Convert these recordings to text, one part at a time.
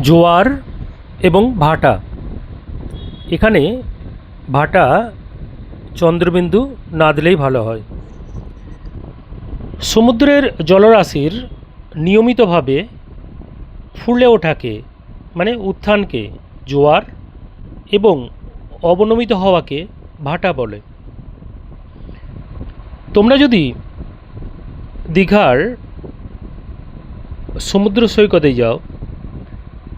জোয়ার এবং ভাটা। এখানে ভাটা চন্দ্রবিন্দু না দিলেই ভালো হয়। সমুদ্রের জলরাশির নিয়মিতভাবে ফুলে ওঠাকে মানে উত্থানকে জোয়ার এবং অবনমিত হওয়াকে ভাটা বলে। তোমরা যদি দীঘার সমুদ্র সৈকতে যাও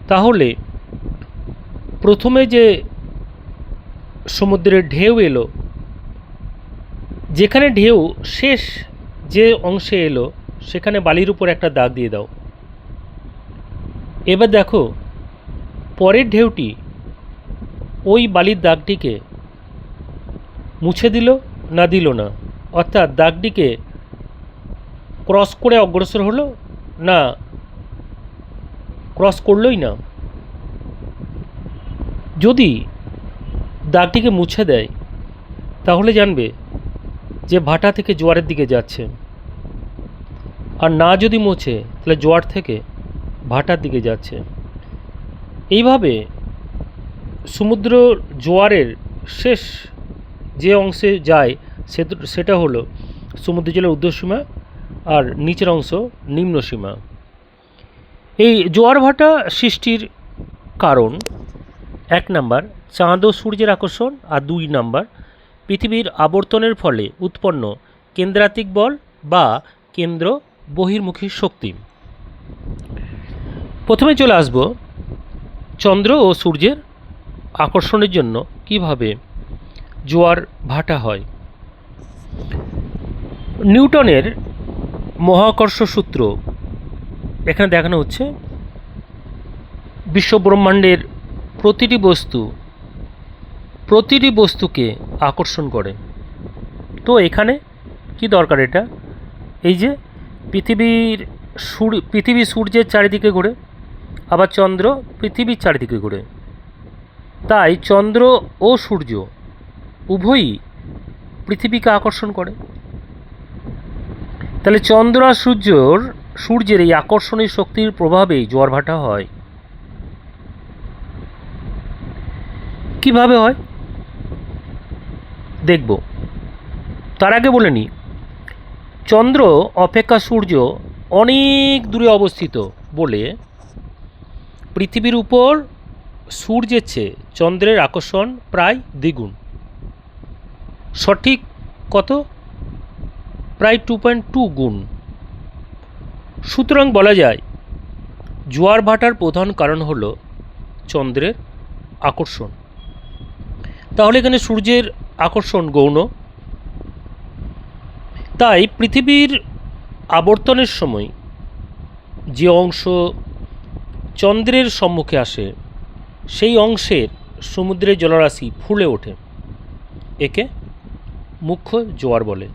তাহলে প্রথমে যে সমুদ্রের ঢেউ এলো, যেখানে ঢেউ শেষ যে অংশে এলো, সেখানে বালির উপর একটা দাগ দিয়ে দাও। এবার দেখো, পরের ঢেউটি ওই বালির দাগটিকে মুছে দিল না দিল না। অর্থাৎ দাগটিকে ক্রস করে অগ্রসর হলো না ক্রস করলোই না। যদি দাগটিকে মুছে দেয়, তাহলে জানবে যে ভাটা থেকে জোয়ারের দিকে যাচ্ছে। আর না যদি মোছে, তাহলে জোয়ার থেকে ভাটার দিকে যাচ্ছে। এইভাবে সমুদ্র জোয়ারের শেষ যে অংশে যায় সে- সেটা হলো সমুদ্র জলের ঊর্ধ্বসীমা আর নিচের অংশ নিম্ন সীমা এই জোয়ার ভাটা সৃষ্টির কারণ, এক নাম্বার, চাঁদ ও সূর্যের আকর্ষণ, আর দুই নাম্বার, পৃথিবীর আবর্তনের ফলে উৎপন্ন কেন্দ্রাতিক বল বা কেন্দ্র বহির্মুখী শক্তি। প্রথমে চলে আসব চন্দ্র ও সূর্যের আকর্ষণের জন্য কীভাবে জোয়ার ভাটা হয়। নিউটনের মহাকর্ষ সূত্র এখানে দেখানো হচ্ছে বিশ্বব্রহ্মাণ্ডের প্রতিটি বস্তু, প্রতিটি বস্তুকে আকর্ষণ করে। তো এখানে কি দরকার এটা? এই যে পৃথিবীর সূর, পৃথিবী সূর্যের চারিদিকে ঘুরে, আবার চন্দ্র পৃথিবীর চারিদিকে ঘুরে। তাই চন্দ্র ও সূর্য উভয়ই পৃথিবীকে আকর্ষণ করে। তাহলে চন্দ্র আর সূর্যর সূর্যের এই আকর্ষণীয় শক্তির প্রভাবেই জোয়ার ভাটা হয়। কীভাবে হয়? দেখব। তার আগে বলে নিই চন্দ্র অপেক্ষা সূর্য অনেক দূরে অবস্থিত বলে পৃথিবীর উপর সূর্যের চেয়ে চন্দ্রের আকর্ষণ প্রায় দ্বিগুণ। সঠিক কত? প্রায় টু পয়েন্ট টু গুণ। সুতরাং বলা যায়, জোয়ার ভাটার প্রধান কারণ হল চন্দ্রের আকর্ষণ। তাহলে এখানে সূর্যের আকর্ষণ গৌণ। তাই পৃথিবীর আবর্তনের সময় যে অংশ চন্দ্রের সম্মুখে আসে, সেই অংশের সমুদ্রের জলরাশি ফুলে ওঠে। একে মুখ্য জোয়ার বলে।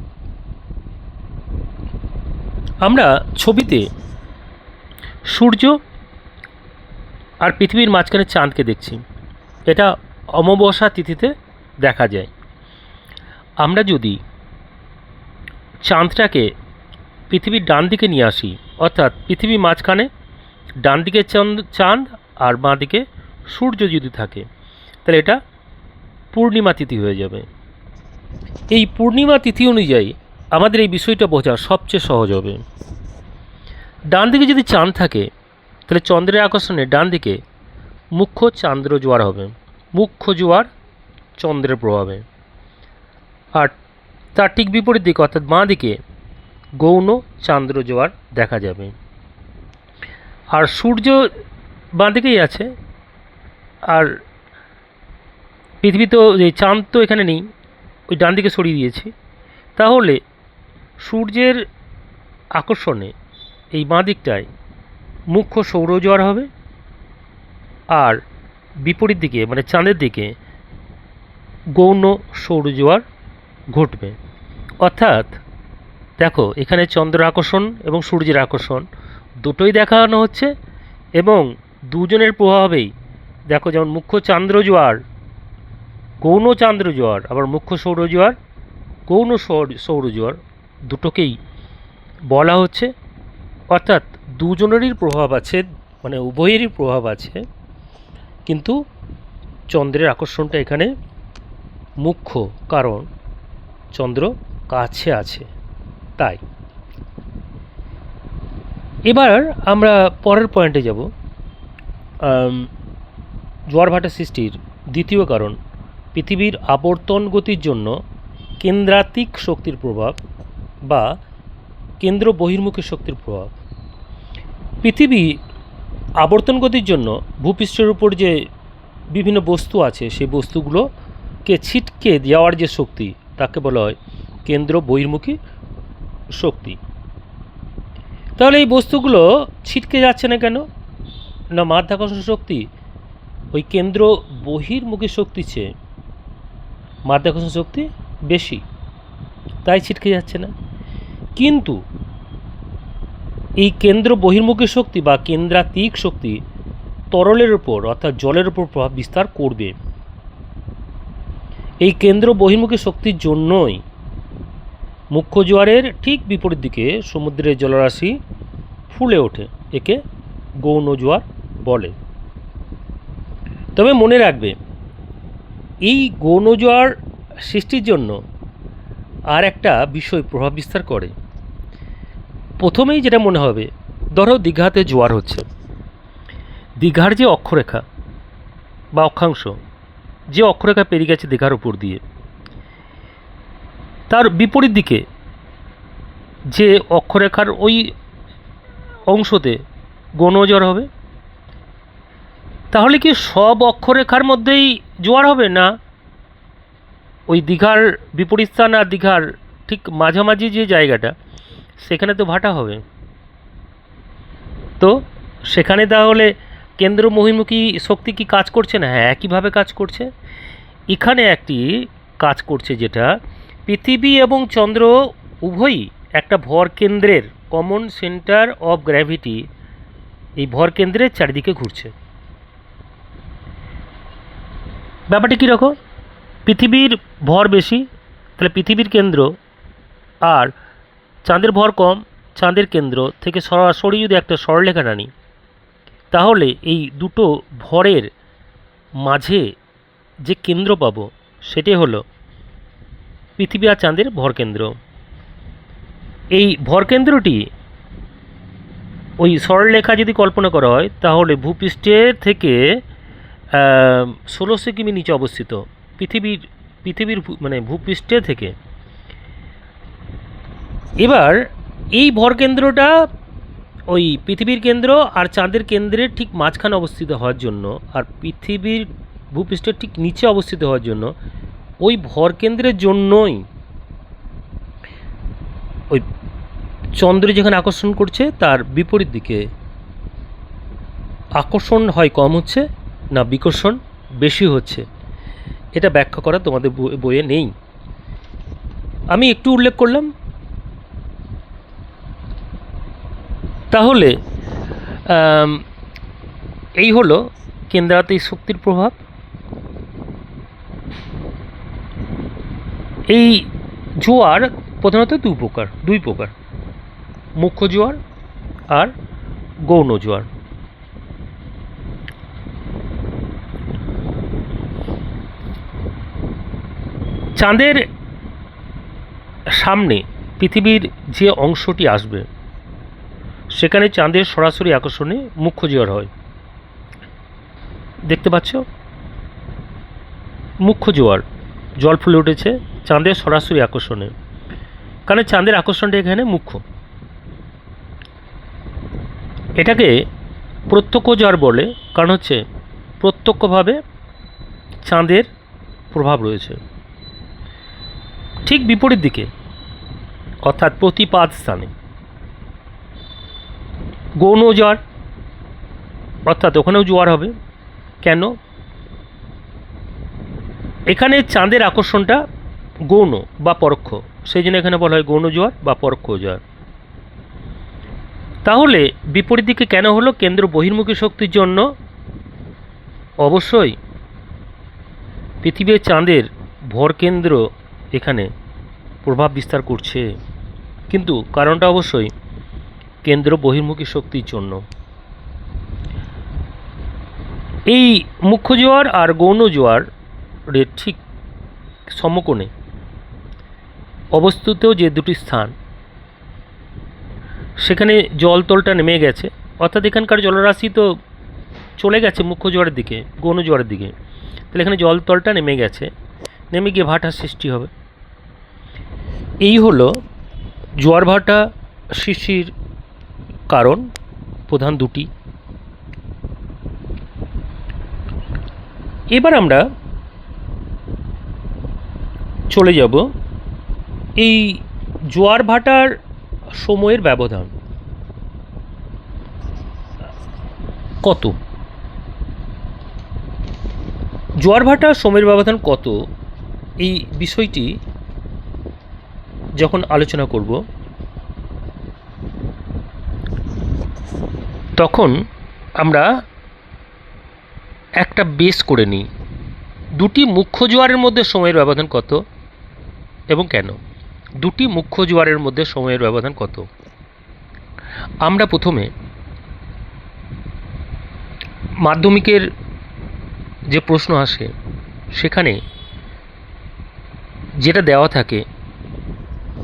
আমরা ছবিতে সূর্য আর পৃথিবীর মাঝখানে চাঁদকে দেখছি। এটা অমাবস্যা তিথিতে দেখা যায়। আমরা যদি চাঁদটাকে পৃথিবীর ডান দিকে নিয়ে আসি, অর্থাৎ পৃথিবীর মাঝখানে ডান দিকে চাঁদ চাঁদ আর বাঁ দিকে সূর্য যদি থাকে, তাহলে এটা পূর্ণিমা তিথি হয়ে যাবে। এই পূর্ণিমা তিথি অনুযায়ী আমাদের এই বিষয়টা বোঝা সবচেয়ে সহজ হবে। ডান দিকে যদি চাঁদ থাকে, তাহলে চন্দ্রের আকর্ষণে ডান দিকে মুখ্য চান্দ্র জোয়ার হবে। মুখ্য জোয়ার চন্দ্রের প্রভাবে। আর তার ঠিক বিপরীত দিকে, অর্থাৎ বাঁ দিকে গৌণ চান্দ্র জোয়ার দেখা যাবে। আর সূর্য বাঁ দিকেই আছে। আর পৃথিবী তো এই চাঁদ তো এখানে নেই, ওই ডান দিকে সরিয়ে দিয়েছি। তাহলে সূর্যের আকর্ষণে এই বাঁ দিকটায় মুখ্য সৌরজোয়ার হবে আর বিপরীত দিকে মানে চাঁদের দিকে গৌণ সৌরজোয়ার ঘটবে। অর্থাৎ দেখো, এখানে চন্দ্র আকর্ষণ এবং সূর্যের আকর্ষণ দুটোই দেখানো হচ্ছে এবং দুজনের প্রভাবেই দেখো, যেমন মুখ্য চান্দ্র জোয়ার গৌণ চান্দ্র জোয়ার আবার মুখ্য সৌরজোয়ার গৌণ সৌর, সৌরজোয়ার দুটোকেই বলা হচ্ছে। অর্থাৎ দুজনেরই প্রভাব আছে মানে উভয়েরই প্রভাব আছে কিন্তু চন্দ্রের আকর্ষণটা এখানে মুখ্য কারণ চন্দ্র কাছে আছে তাই। এবার আমরা পরের পয়েন্টে যাব। আম, জোয়ার ভাটা সৃষ্টির দ্বিতীয় কারণ পৃথিবীর আবর্তন গতির জন্য কেন্দ্রাতিক শক্তির প্রভাব বা কেন্দ্র বহির্মুখী শক্তির প্রভাব। পৃথিবী আবর্তন গতির জন্য ভূপৃষ্ঠের উপর যে বিভিন্ন বস্তু আছে, সেই বস্তুগুলোকে ছিটকে যাওয়ার যে শক্তি, তাকে বলা হয় কেন্দ্র বহির্মুখী শক্তি। তাহলে এই বস্তুগুলো ছিটকে যাচ্ছে না কেন? না মাধ্যাকর্ষণ শক্তি? ওই কেন্দ্র বহির্মুখী শক্তি চেয়ে মাধ্যাকর্ষণ শক্তি বেশি। তাই ছিটকে যাচ্ছে না। কিন্তু এই কেন্দ্র বহির্মুখী শক্তি বা কেন্দ্রাতিক শক্তি তরলের উপর অর্থাৎ জলের উপর প্রভাব বিস্তার করবে। এই কেন্দ্র বহির্মুখী শক্তির জন্যই মুখ্য জোয়ারের ঠিক বিপরীত দিকে সমুদ্রের জলরাশি ফুলে ওঠে, একে গৌণ জোয়ার বলে। তবে মনে রাখবে, এই গৌণ জোয়ার সৃষ্টির জন্য আর একটা বিষয় প্রভাব বিস্তার করে। প্রথমেই যেটা মনে হবে, ধরো দীঘাতে জোয়ার হচ্ছে। দীঘার যে অক্ষরেখা বা অক্ষাংশ, যে অক্ষরেখা পেরিয়ে গেছে দীঘার উপর দিয়ে, তার বিপরীত দিকে যে অক্ষরেখার ওই অংশতে গণজোয়ার হবে, তাহলে কি সব অক্ষরেখার মধ্যেই জোয়ার হবে না? ওই দীঘার বিপরীত স্থান আর দীঘার ঠিক মাঝামাঝি যে জায়গাটা সেখানে তো ভাটা হবে। তো সেখানে তাহলে কেন্দ্র মহিমুখী শক্তি কি কাজ করছে না? হ্যাঁ একইভাবে কাজ করছে। এখানে একটি কাজ করছে যেটা, পৃথিবী এবং চন্দ্র উভয়ই একটা ভর কেন্দ্রের কমন সেন্টার অফ গ্র্যাভিটি এই ভর কেন্দ্রের চারিদিকে ঘুরছে। ব্যাপারটা কীরকম পৃথিবীর ভর বেশি, তাহলে পৃথিবীর কেন্দ্র আর চাঁদের ভর কম, চাঁদের কেন্দ্র থেকে সরাসরি যদি একটা সরলরেখা টানি, তাহলে এই দুটো ভরের মাঝে যে কেন্দ্র পাবো সেটি হলো পৃথিবী আর চাঁদের ভরকেন্দ্র এই ভরকেন্দ্রটি ওই সরলরেখা যদি কল্পনা করা হয়, তাহলে ভূপৃষ্ঠের থেকে ষোলোশো কিমি নিচে অবস্থিত। পৃথিবীর পৃথিবীর মানে ভূপৃষ্ঠে থেকে এবার এই ভরকেন্দ্রটা ওই পৃথিবীর কেন্দ্র আর চাঁদের কেন্দ্রের ঠিক মাঝখানে অবস্থিত হওয়ার জন্য আর পৃথিবীর ভূপৃষ্ঠের ঠিক নিচে অবস্থিত হওয়ার জন্য ওই ভরকেন্দ্রের জন্যই ওই চন্দ্র যেখানে আকর্ষণ করছে তার বিপরীত দিকে আকর্ষণ হয় কম হচ্ছে না বিকর্ষণ বেশি হচ্ছে। এটা ব্যাখ্যা করা তোমাদের বই- বইয়ে নেই। আমি একটু উল্লেখ করলাম। তাহলে এই হলো কেন্দ্রাতে শক্তির প্রভাব। এই জোয়ার প্রধানত দুই প্রকার দুই প্রকার, মুখ্য জোয়ার আর গৌণ জোয়ার। চাঁদের সামনে পৃথিবীর যে অংশটি আসবে সেখানে চাঁদের সরাসরি আকর্ষণে মুখ্য জোয়ার হয়। দেখতে পাচ্ছ? মুখ্য জোয়ার জল ফুলে উঠেছে চাঁদের সরাসরি আকর্ষণে। কারণ চাঁদের আকর্ষণটা এখানে মুখ্য। এটাকে প্রত্যক্ষ জোয়ার বলে, কারণ হচ্ছে প্রত্যক্ষভাবে চাঁদের প্রভাব রয়েছে। ঠিক বিপরীত দিকে, অর্থাৎ প্রতিপাদ স্থানে। গৌণ জ্বর, অর্থাৎ ওখানেও জোয়ার হবে। কেন? এখানে চাঁদের আকর্ষণটা গৌণ বা পরোক্ষ। সেই জন্য এখানে বলা হয় গৌণ জোয়ার বা পরোক্ষ জোয়ার তাহলে বিপরীত দিকে কেন হলো? কেন্দ্র বহির্মুখী শক্তির জন্য। অবশ্যই পৃথিবীর চাঁদের ভরকেন্দ্র এখানে প্রভাব বিস্তার করছে। কিন্তু কারণটা অবশ্যই কেন্দ্র বহির্মুখী শক্তির জন্য। এই মুখ্য জোয়ার আর গৌণ জোয়ারের ঠিক সমকোণে অবস্থিত যে দুটি স্থান, সেখানে জলতলটা নেমে গেছে। অর্থাৎ এখানকার জলরাশি তো চলে গেছে মুখ্য জোয়ারের দিকে, গৌণ জোয়ারের দিকে। তাহলে এখানে জলতলটা নেমে গেছে, নেমে গিয়ে ভাটার সৃষ্টি হবে। এই হলো জোয়ার ভাটা সৃষ্টির কারণ প্রধান দুটি। এবার আমরা চলে যাব এই জোয়ার ভাটার সময়ের ব্যবধান। কত? জোয়ার ভাটার সময়ের ব্যবধান কত? এই বিষয়টি যখন আলোচনা করব তখন আমরা একটা বেস করে নিই। দুটি মুখ্য জোয়ারের মধ্যে সময়ের ব্যবধান কত এবং কেন? দুটি মুখ্য জোয়ারের মধ্যে সময়ের ব্যবধান কত? আমরা প্রথমে মাধ্যমিকের যে প্রশ্ন আসে, সেখানে যেটা দেওয়া থাকে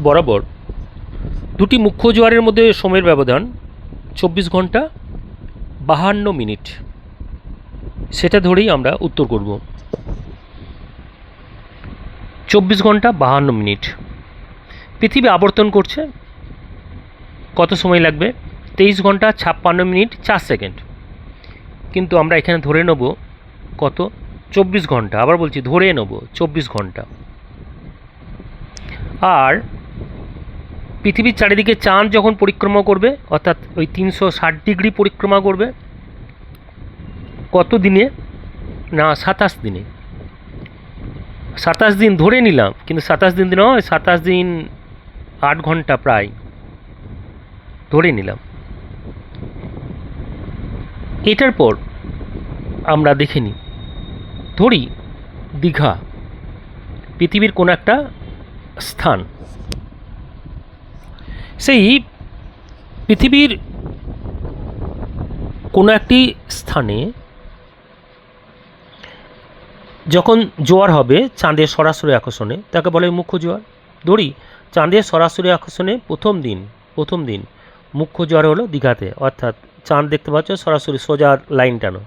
বরাবর, দুটি মুখ্য জোয়ারের মধ্যে সময়ের ব্যবধান চব্বিশ ঘণ্টা বাহান্ন মিনিট। সেটা ধরেই আমরা উত্তর করব। চব্বিশ ঘণ্টা বাহান্ন মিনিট। পৃথিবী আবর্তন করছে। কত সময় লাগবে? তেইশ ঘণ্টা ছাপ্পান্ন মিনিট চার সেকেন্ড। কিন্তু আমরা এখানে ধরে নেব কত? চব্বিশ ঘণ্টা। আবার বলছি ধরে নেব চব্বিশ ঘণ্টা। আর পৃথিবীর চারিদিকে চাঁদ যখন পরিক্রমা করবে, অর্থাৎ ওই তিনশো ষাট ডিগ্রি পরিক্রমা করবে কত দিনে না, সাতাশ দিনে। সাতাশ দিন ধরে নিলাম, কিন্তু সাতাশ দিন নয়, সাতাশ দিন আট ঘণ্টা প্রায় ধরে নিলাম। এটার পর আমরা দেখে নিই। ধরি, দীঘা, পৃথিবীর কোনো একটা স্থান। সেই পৃথিবীর কোনো একটি স্থানে যখন জোয়ার হবে চাঁদের সরাসরি আকর্ষণে, তাকে বলে মুখ্য জোয়ার। ধরি চাঁদের সরাসরি আকর্ষণে প্রথম দিন প্রথম দিন মুখ্য জোয়ার হলো দীঘাতে, অর্থাৎ চাঁদ দেখতে পাচ্ছ সরাসরি সোজা লাইন টানো।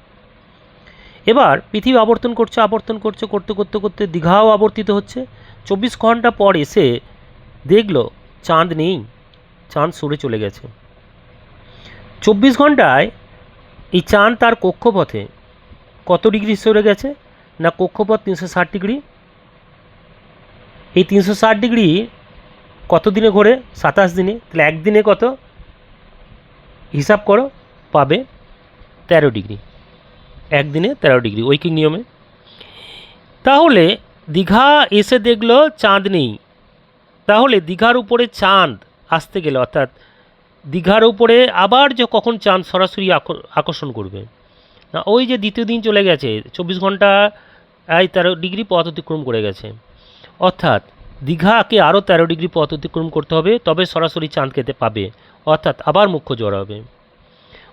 এবার পৃথিবী আবর্তন করছে আবর্তন করছে, করতে করতে করতে দীঘাও আবর্তিত হচ্ছে। চব্বিশ ঘণ্টা পর এসে দেখল চাঁদ নেই। চাঁদ সরে চলে গেছে। চব্বিশ ঘন্টায় এই চাঁদ তার কক্ষপথে কত ডিগ্রি সরে গেছে? না কক্ষপথ তিনশো ষাট ডিগ্রি? এই তিনশো ষাট ডিগ্রি কত দিনে ঘোরে? সাতাশ দিনে। তাহলে একদিনে কত? হিসাব করো, পাবে তেরো ডিগ্রি। একদিনে তেরো ডিগ্রি, ঐকিক নিয়মে। তাহলে দীঘা এসে দেখল চাঁদ নেই। তাহলে দীঘার উপরে চাঁদ আসতে গেলে, অর্থাৎ দীঘার উপরে আবার যে কখন চাঁদ সরাসরি আক- আকর্ষণ করবে। না, ওই যে দ্বিতীয় দিন চলে গেছে, চব্বিশ ঘণ্টা, এই তেরো ডিগ্রি পথ অতিক্রম করে গেছে। অর্থাৎ দীঘাকে আরও তেরো ডিগ্রি পথ অতিক্রম করতে হবে, তবে সরাসরি চাঁদ খেতে পাবে। অর্থাৎ আবার মুখ্য জ্বর হবে।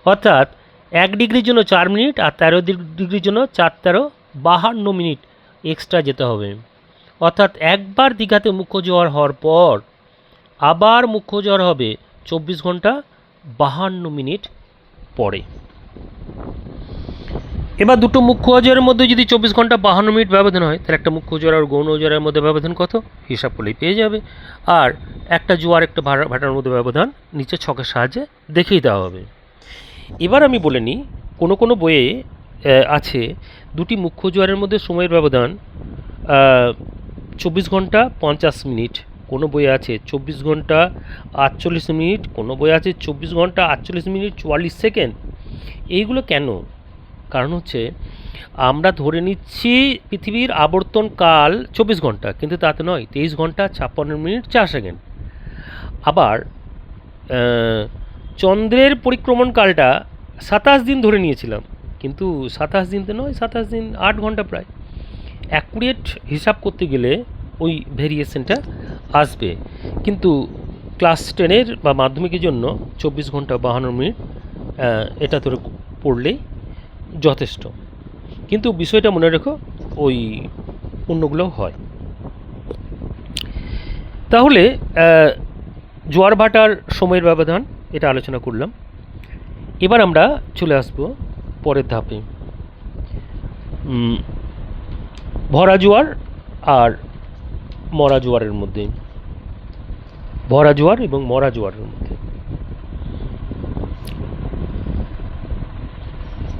অর্থাৎ এক ডিগ্রির জন্য চার মিনিট আর তেরো ডিগ্রির জন্য চার তেরো বাহান্ন মিনিট এক্সট্রা যেতে হবে। অর্থাৎ একবার দীঘাতে মুখ্য জোয়ার হওয়ার পর আবার মুখ্য জ্বর হবে চব্বিশ ঘণ্টা বাহান্ন মিনিট পরে। এবার দুটো মুখ্য অজয়ের মধ্যে যদি চব্বিশ ঘণ্টা বাহান্ন মিনিট ব্যবধান হয়, তাহলে একটা মুখ্য জোয়ার আর গৌণ জ্বরের মধ্যে ব্যবধান কত? হিসাব করলেই পেয়ে যাবে। আর একটা জোয়ার একটা ভাটার মধ্যে ব্যবধান নিচে ছকের সাহায্যে দেখিয়ে দেওয়া হবে। এবার আমি বলে নিই, কোনো কোনো বইয়ে আছে দুটি মুখ্য জোয়ারের মধ্যে সময়ের ব্যবধান চব্বিশ ঘণ্টা পঞ্চাশ মিনিট কোনো বই আছে চব্বিশ ঘণ্টা আটচল্লিশ মিনিট, কোনো বই আছে চব্বিশ ঘণ্টা আটচল্লিশ মিনিট চুয়াল্লিশ সেকেন্ড? এইগুলো কেন? কারণ হচ্ছে আমরা ধরে নিচ্ছি পৃথিবীর আবর্তন কাল চব্বিশ ঘণ্টা, কিন্তু তাতে নয়, তেইশ ঘণ্টা ছাপ্পান্ন মিনিট চার সেকেন্ড। আবার চন্দ্রের পরিক্রমণ কালটা সাতাশ দিন ধরে নিয়েছিলাম, কিন্তু সাতাশ দিন তো নয়, সাতাশ দিন আট ঘণ্টা প্রায়। অ্যাকুরেট হিসাব করতে গেলে ওই ভেরিয়েশনটা আসবে। কিন্তু ক্লাস টেনের বা মাধ্যমিকের জন্য চব্বিশ ঘণ্টা বাহান্ন মিনিট এটা ধরে পড়লেই যথেষ্ট। কিন্তু বিষয়টা মনে রেখো, ওই অন্যগুলোও হয়। তাহলে জোয়ার ভাটার সময়ের ব্যবধান, এটা আলোচনা করলাম। এবার আমরা চলে আসব পরের ধাপে। ভরা জোয়ার আর মরা জোয়ারের মধ্যে। ভরা জোয়ার এবং মরা জোয়ারের মধ্যে।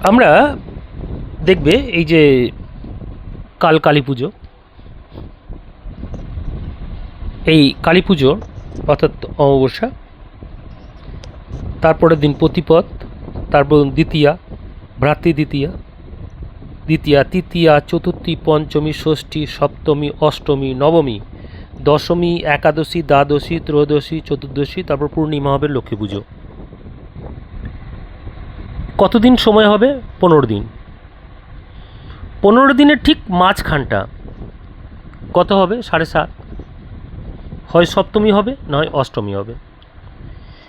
আমরা দেখবে এই যে কাল কালী পুজো। এই কালী পুজো অর্থাৎ অমাবস্যা, তারপরের দিন প্রতিপদ, তারপর দ্বিতীয়া ভ্রাতৃ দ্বিতীয়া দ্বিতীয়া, তৃতীয়া, চতুর্থী, পঞ্চমী, ষষ্ঠী, সপ্তমী, অষ্টমী, নবমী, দশমী, একাদশী, দ্বাদশী, ত্রয়োদশী, চতুর্দশী, তারপর পূর্ণিমা হবে লক্ষ্মী পুজো। কতদিন সময় হবে? পনেরো দিন। পনেরো দিনের ঠিক মাঝখানটা। কত হবে? সাড়ে সাত। হয় সপ্তমী হবে, নয় অষ্টমী হবে।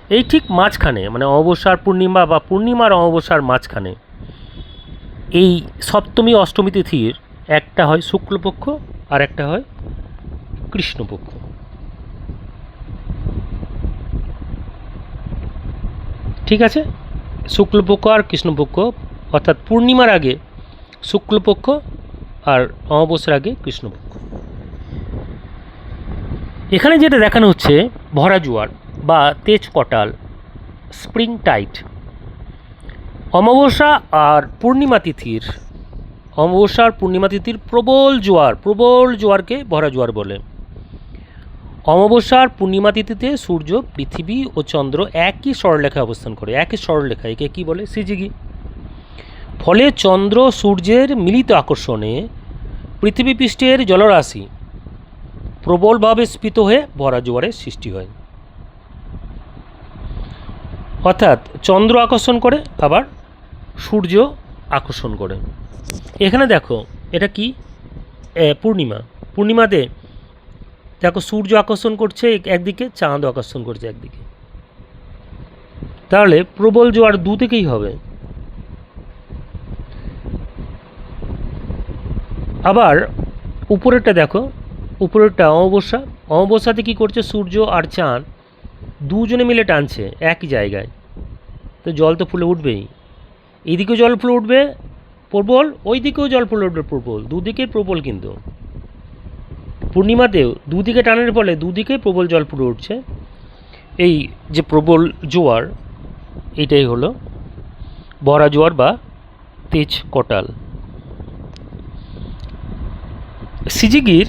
এই ঠিক মাঝখানে মানে অমাবস্যার পূর্ণিমা বা পূর্ণিমার অমাবস্যার মাঝখানে এই সপ্তমী, অষ্টমী তিথির একটা হয় শুক্লপক্ষ আর একটা হয় কৃষ্ণপক্ষ। ঠিক আছে? শুক্লপক্ষ আর কৃষ্ণপক্ষ, অর্থাৎ পূর্ণিমার আগে শুক্লপক্ষ আর অমাবস্যার আগে কৃষ্ণপক্ষ। এখানে যেটা দেখানো হচ্ছে, ভরা জোয়ার বা তেজ কটাল স্প্রিং টাইট অমাবস্যা আর পূর্ণিমা তিথির। অমাবস্যা আর পূর্ণিমা তিথির প্রবল জোয়ার, প্রবল জোয়ারকে ভরা জোয়ার বলে। অমাবস্যা আর পূর্ণিমা তিথিতে সূর্য, পৃথিবী ও চন্দ্র একই সরলরেখায় অবস্থান করে, একই সরলরেখা একে কী বলে? সিজিগি। ফলে চন্দ্র সূর্যের মিলিত আকর্ষণে পৃথিবী পৃষ্ঠের জলরাশি প্রবলভাবে স্ফীত হয়ে ভরা জোয়ারের সৃষ্টি হয়। অর্থাৎ চন্দ্র আকর্ষণ করে, আবার সূর্য আকর্ষণ করে। এখানে দেখো, এটা কি? পূর্ণিমা। পূর্ণিমাতে দেখো, সূর্য আকর্ষণ করছে একদিকে, চাঁদ আকর্ষণ করছে একদিকে। তাহলে প্রবল জোয়ার দু থেকেই হবে। আবার উপরেরটা দেখো, উপরেরটা অমাবস্যা। অমাবস্যাতে কী করছে? সূর্য আর চাঁদ দুজনে মিলে টানছে, একই জায়গায়। তো জল তো ফুলে উঠবেই। এইদিকেও জল ফুলে উঠবে, প্রবল ওই দিকেও জল ফুলে উঠবে প্রবল দুদিকে প্রবল কিন্তু। পূর্ণিমাতেও দুদিকে টানের ফলে দুদিকে প্রবল জল ফুলে উঠছে। এই যে প্রবল জোয়ার, এটাই হলো বরা জোয়ার বা তেজ কটাল। সিজিগির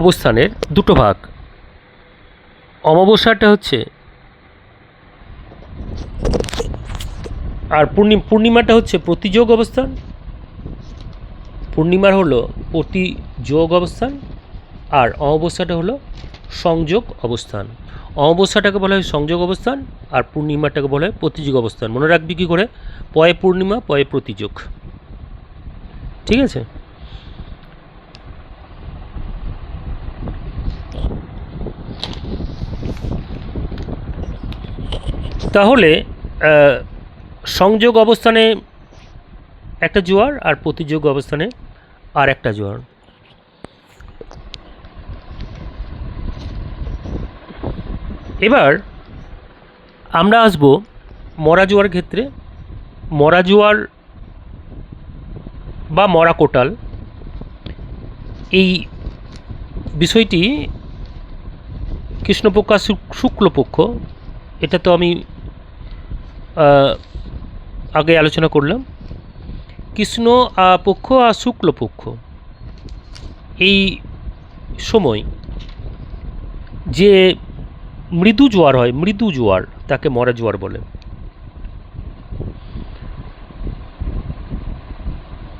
অবস্থানের দুটো ভাগ। অমাবস্যাটা হচ্ছে আর পূর্ণিম, পূর্ণিমাটা হচ্ছে প্রতিযোগ অবস্থান। পূর্ণিমার হলো প্রতিযোগ অবস্থান আর অমাবস্যাটা হলো সংযোগ অবস্থান। অমাবস্যাটাকে বলা হয় সংযোগ অবস্থান আর পূর্ণিমাটাকে বলা হয় প্রতিযোগ অবস্থান। মনে রাখবি কী করে? পয়ে পূর্ণিমা, পয়ে প্রতিযোগ। ঠিক আছে? তাহলে সংযোগ অবস্থানে একটা জোয়ার আর প্রতিযোগ অবস্থানে আর একটা জোয়ার। এবার আমরা আসব মরা জোয়ার ক্ষেত্রে। মরা জোয়ার বা মরা কোটাল এই বিষয়টি কৃষ্ণপক্ষ শুক্লপক্ষ, এটা তো আমি আগে আলোচনা করলাম। কৃষ্ণ পক্ষ আর শুক্ল পক্ষ। এই সময় যে মৃদু জোয়ার হয়, মৃদু জোয়ার, তাকে মরা জোয়ার বলে।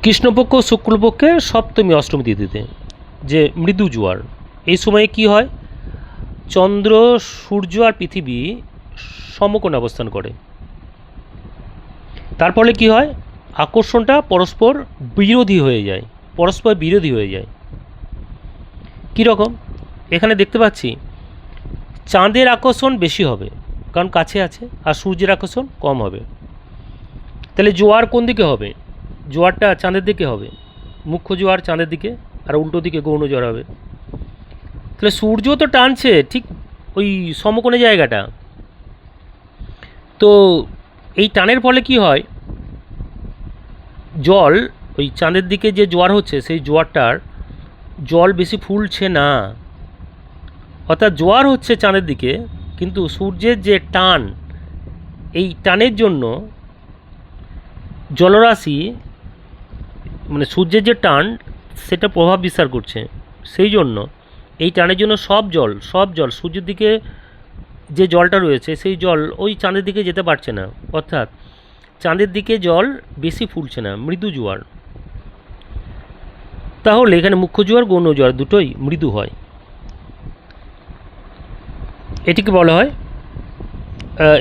কৃষ্ণপক্ষ শুক্লপক্ষে সপ্তমী, অষ্টমী তিথিতে যে মৃদু জোয়ার, এই সময়ে কি হয়? চন্দ্র, সূর্য আর পৃথিবী সমকোণে অবস্থান করে। তার ফলে কী হয়? আকর্ষণটা পরস্পর বিরোধী হয়ে যায়। পরস্পর বিরোধী হয়ে যায়। কীরকম এখানে দেখতে পাচ্ছি, চাঁদের আকর্ষণ বেশি হবে, কারণ কাছে আছে, আর সূর্যের আকর্ষণ কম হবে। তাহলে জোয়ার কোন দিকে হবে? জোয়ারটা চাঁদের দিকে হবে, মুখ্য জোয়ার চাঁদের দিকে, আর উল্টো দিকে গৌণ জোয়ার হবে। তাহলে সূর্য তো টানছে, ঠিক ওই সমকোণে জায়গাটা। তো এই টানের ফলে কি হয়? জল, ওই চাঁদের দিকে যে জোয়ার হচ্ছে, সেই জোয়ারটার জল বেশি ফুলছে না। অর্থাৎ জোয়ার হচ্ছে চাঁদের দিকে, কিন্তু সূর্যের যে টান, এই টানের জন্য জলরাশি মানে সূর্যের যে টান, সেটা প্রভাব বিস্তার করছে। সেই জন্য এই টানের জন্য সব জল সব জল সূর্যের দিকে যে জলটা রয়েছে, সেই জল ওই চাঁদের দিকে যেতে পারছে না। অর্থাৎ চাঁদের দিকে জল বেশি ফুলছে না, মৃদু জোয়ার। তাহলে এখানে মুখ্য জোয়ার, গৌণ জোয়ার দুটোই মৃদু হয়। এটিকে বলা হয়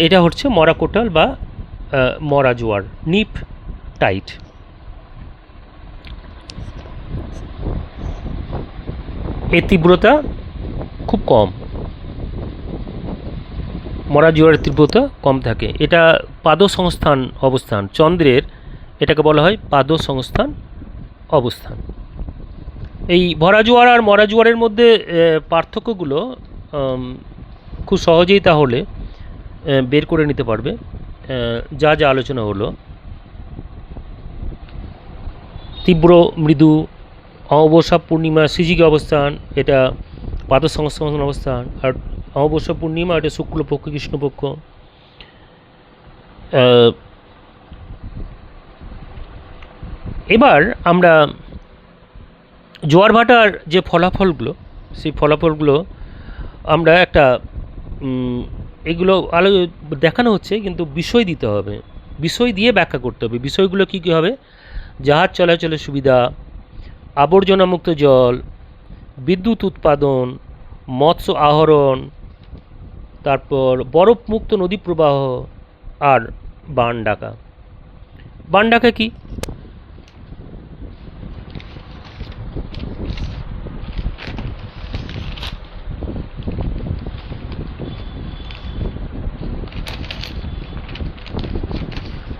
এটা হচ্ছে মরা কোটাল বা মরা জোয়ার, নিপ টাইট। এর তীব্রতা খুব কম। মরা জোয়ারের তীব্রতা কম থাকে। এটা পাদ সংস্থান অবস্থান। চন্দ্রের এটাকে বলা হয় পাদ সংস্থান অবস্থান। এই ভরা জোয়ার আর মরা জোয়ারের মধ্যে পার্থক্যগুলো খুব সহজেই তাহলে বের করে নিতে পারবে। যা যা আলোচনা হলো। তীব্র মৃদু, অমাবস্যা পূর্ণিমা, সিজিকে অবস্থান, এটা পাদ সংস্থান অবস্থান, আর অমাবস্যা পূর্ণিমা, এটা শুক্লপক্ষ, কৃষ্ণপক্ষ। এবার আমরা জোয়ার ভাটার যে ফলাফলগুলো, সেই ফলাফলগুলো আমরা একটা এগুলো আলো দেখানো হচ্ছে, কিন্তু বিষয় দিতে হবে। বিষয় দিয়ে ব্যাখ্যা করতে হবে। বিষয়গুলো কী কী হবে? জাহাজ চলাচলের সুবিধা, আবর্জনামুক্ত জল, বিদ্যুৎ উৎপাদন, মৎস্য আহরণ তারপর বরফমুক্ত নদী প্রবাহ আর বান ডাকা বান ডাকা কি?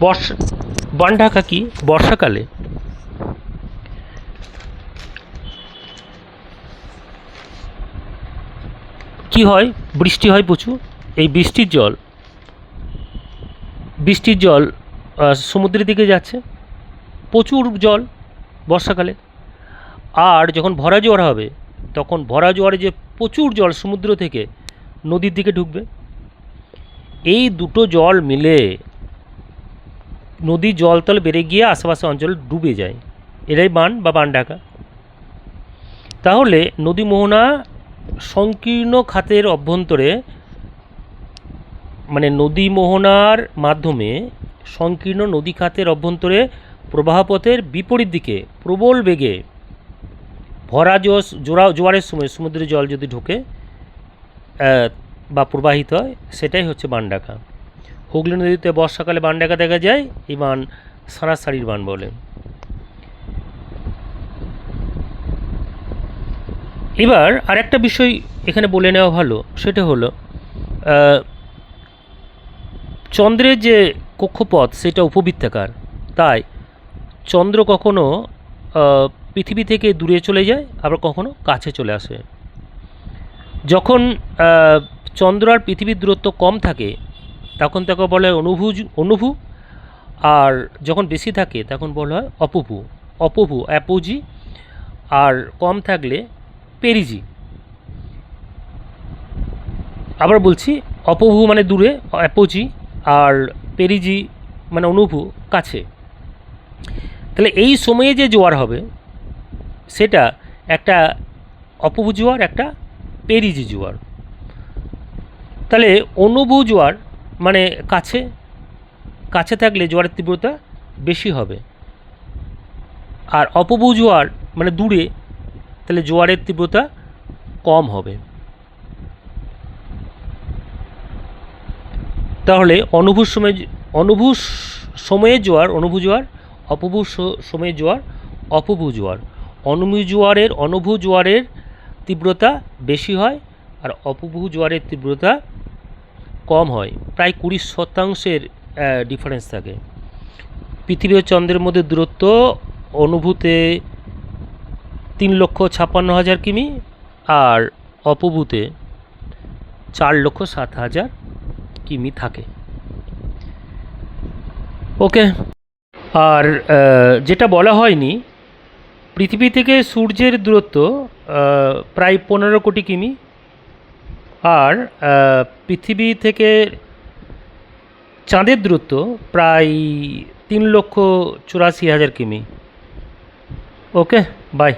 বর্ষা বান ঢাকা কি? বর্ষাকালে কি হয়, বৃষ্টি হয় প্রচুর। এই বৃষ্টির জল বৃষ্টির জল সমুদ্রের দিকে যাচ্ছে। প্রচুর জল বর্ষাকালে। আর যখন ভরা জোয়ার হবে, তখন ভরা জোয়ারে যে প্রচুর জল সমুদ্র থেকে নদীর দিকে ঢুকবে। এই দুটো জল মিলে নদীর জলতল বেড়ে গিয়ে আশেপাশে অঞ্চল ডুবে যায়। এটাই বান বা বান ঢাকা তাহলে নদী মোহনা সংকীর্ণ খাতের অভ্যন্তরে মানে নদী মোহনার মাধ্যমে সংকীর্ণ নদী খাতের অভ্যন্তরে প্রবাহপথের বিপরীত দিকে প্রবল বেগে ভরা জোস জোড়া, জোয়ারের সময় সমুদ্রের জল যদি ঢোকে বা প্রবাহিত হয়, সেটাই হচ্ছে বান ডাকা হুগলি নদীতে বর্ষাকালে বান ডাকা দেখা যায় এই বান সারাসারির বান বলে। এবার আরেকটা বিষয় এখানে বলে নেওয়া ভালো, সেটা হলো চন্দ্রের যে কক্ষপথ সেটা উপবৃত্তাকার। তাই চন্দ্র কখনো পৃথিবী থেকে দূরে চলে যায়, আবার কখনো কাছে চলে আসে। যখন চন্দ্র আর পৃথিবীর দূরত্ব কম থাকে, তখন তাকে বলা হয় অনুভুজ, অনুভু, আর যখন বেশি থাকে, তখন বলা হয় অপভু। অপভু অ্যাপোজি আর কম থাকলে পেরিজি। আবার বলছি, অপভু মানে দূরে, অ্যাপোজি, আর পেরিজি মানে অনুভু, কাছে। তাহলে এই সময়ে যে জোয়ার হবে, সেটা একটা অপভু জোয়ার, একটা পেরিজি জোয়ার। তাহলে অনুভু জোয়ার মানে কাছে কাছে থাকলে জোয়ারের তীব্রতা বেশি হবে। আর অপভু জোয়ার মানে দূরে তাহলে জোয়ারের তীব্রতা কম হবে। তাহলে অনুভূর সময় অনুভূ সময়ে জোয়ার, অনুভূ জোয়ার অপভূ সময়ে জোয়ার অপভূ জোয়ার। অনুভূ জোয়ারের অনুভূ জোয়ারের তীব্রতা বেশি হয় আর অপভূ জোয়ারের তীব্রতা কম হয়। প্রায় কুড়ি শতাংশের ডিফারেন্স থাকে। পৃথিবী ও চন্দ্রের মধ্যে দূরত্ব অনুভূতে তিন লক্ষ ছাপ্পান্ন হাজার কিমি আর অপভূতে চার লক্ষ সাত হাজার কিমি থাকে। ওকে, আর যেটা বলা হয়নি, পৃথিবী থেকে সূর্যের দূরত্ব প্রায় পনেরো কোটি কিমি আর পৃথিবী থেকে চাঁদের দূরত্ব প্রায় তিন লক্ষ চুরাশি হাজার কিমি। Okay bye